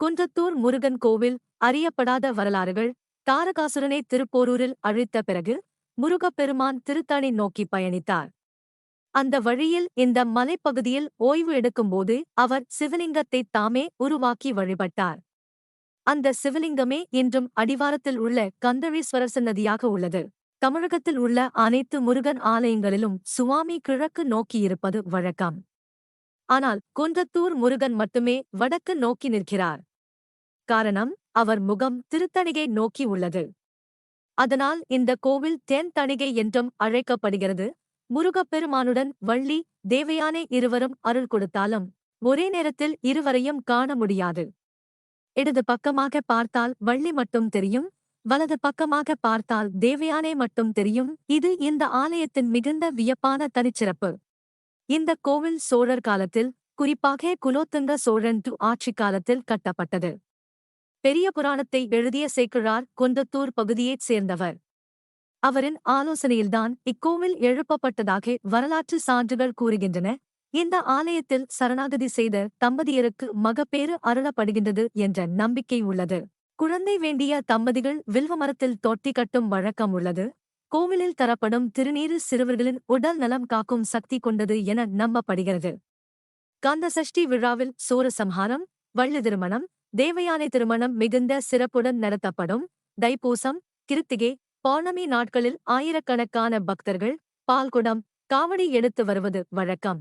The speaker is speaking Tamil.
குன்றத்தூர் முருகன் கோவில் அறியப்படாத வரலாறுகள் தாரகாசுரனை திருப்போரூரில் அழித்த பிறகு முருகப்பெருமான் திருத்தணி நோக்கி பயணித்தார். அந்த வழியில் இந்த மலைப்பகுதியில் ஓய்வு எடுக்கும்போது அவர் சிவலிங்கத்தை தாமே உருவாக்கி வழிபட்டார். அந்த சிவலிங்கமே இன்றும் அடிவாரத்தில் உள்ள கந்தழீஸ்வரர் சன்னதியாக உள்ளது. தமிழகத்தில் உள்ள அனைத்து முருகன் ஆலயங்களிலும் சுவாமி கிழக்கு நோக்கியிருப்பது வழக்கம். ஆனால் குன்றத்தூர் முருகன் மட்டுமே வடக்கு நோக்கி நிற்கிறார். காரணம் அவர் முகம் திருத்தணிகை நோக்கி உள்ளது. அதனால் இந்த கோவில் தென் தணிகை என்றும் அழைக்கப்படுகிறது. முருகப்பெருமானுடன் வள்ளி தேவயானை இருவரும் அருள் கொடுத்தாலும் ஒரே நேரத்தில் இருவரையும் காண முடியாது. இடது பக்கமாக பார்த்தால் வள்ளி மட்டும் தெரியும் வலது பக்கமாக பார்த்தால் தேவயானை மட்டும் தெரியும். இது இந்த ஆலயத்தின் மிகுந்த வியப்பான தனிச்சிறப்பு. இந்த கோவில் சோழர் காலத்தில் குறிப்பாக குலோத்துங்க சோழன் டு ஆட்சி காலத்தில் கட்டப்பட்டது. பெரிய புராணத்தை எழுதிய சேக்கிழார் கொந்தத்தூர் பகுதியைச் சேர்ந்தவர். அவரின் ஆலோசனையில்தான் இக்கோவில் எழுப்பப்பட்டதாக வரலாற்று சான்றுகள் கூறுகின்றன. இந்த ஆலயத்தில் சரணாகதி செய்த தம்பதியருக்கு மகப்பேறு அருளப்படுகின்றது என்ற நம்பிக்கை உள்ளது. குழந்தை வேண்டிய தம்பதிகள் வில்வ மரத்தில் தொட்டி கட்டும் வழக்கம் உள்ளது. கோவிலில் தரப்படும் திருநீறு சிறுவர்களின் உடல் நலம் காக்கும் சக்தி கொண்டது என நம்பப்படுகிறது. கந்தசஷ்டி விழாவில் சூரசம்ஹாரம் வள்ளி திருமணம் தேவயானை திருமணம் மிகுந்த சிறப்புடன் நடத்தப்படும். தைப்பூசம் கிருத்திகை பௌர்ணமி நாட்களில் ஆயிரக்கணக்கான பக்தர்கள் பால்குடம் காவடி எடுத்து வருவது வழக்கம்.